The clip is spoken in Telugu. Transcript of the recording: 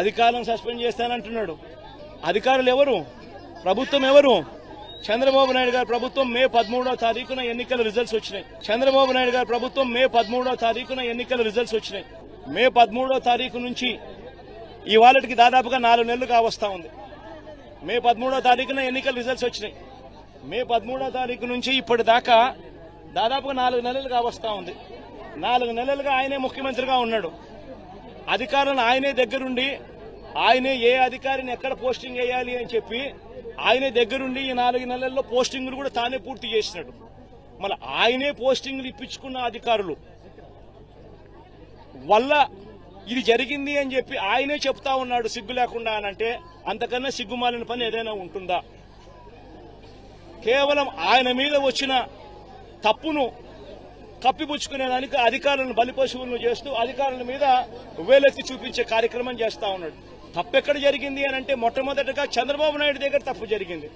అధికారం సస్పెండ్ చేస్తానంటున్నాడు. అధికారులు ఎవరు? ప్రభుత్వం ఎవరు? చంద్రబాబు నాయుడు గారి ప్రభుత్వం మే పదమూడో తారీఖున ఎన్నికల రిజల్ట్స్ వచ్చినాయి. చంద్రబాబు నాయుడు గారి ప్రభుత్వం మే పదమూడో తారీఖున ఎన్నికల రిజల్ట్స్ వచ్చినాయి. మే పదమూడో తారీఖు నుంచి ఇవాళకి దాదాపుగా నాలుగు నెలలు కావస్తా ఉంది. మే పదమూడో తారీఖున ఎన్నికల రిజల్ట్స్ వచ్చినాయి. మే పదమూడో తారీఖు నుంచి ఇప్పటిదాకా దాదాపుగా నాలుగు నెలలు కావస్తా ఉంది. నాలుగు నెలలుగా ఆయనే ముఖ్యమంత్రిగా ఉన్నాడు. అధికారులను ఆయనే దగ్గరుండి ఆయనే ఏ అధికారిని ఎక్కడ పోస్టింగ్ వేయాలి అని చెప్పి ఆయనే దగ్గరుండి ఈ నాలుగు నెలల్లో పోస్టింగ్లు కూడా తానే పూర్తి చేసినాడు. మళ్ళీ ఆయనే పోస్టింగ్లు ఇప్పించుకున్న అధికారులు. వల్ల ఇది జరిగింది అని చెప్పి ఆయనే చెప్తా ఉన్నాడు సిగ్గు లేకుండా అనంటే అంతకన్నా సిగ్గుమాలిన పని ఏదైనా ఉంటుందా? కేవలం ఆయన మీద వచ్చిన తప్పును కప్పిపుచ్చుకునేదానికి అధికారులను బలిపశువులను చేస్తూ అధికారుల మీద వేలెత్తి చూపించే కార్యక్రమం చేస్తా ఉన్నాడు. తప్పెక్కడ జరిగింది అని అంటే మొట్టమొదటగా చంద్రబాబు నాయుడు దగ్గర తప్పు జరిగింది.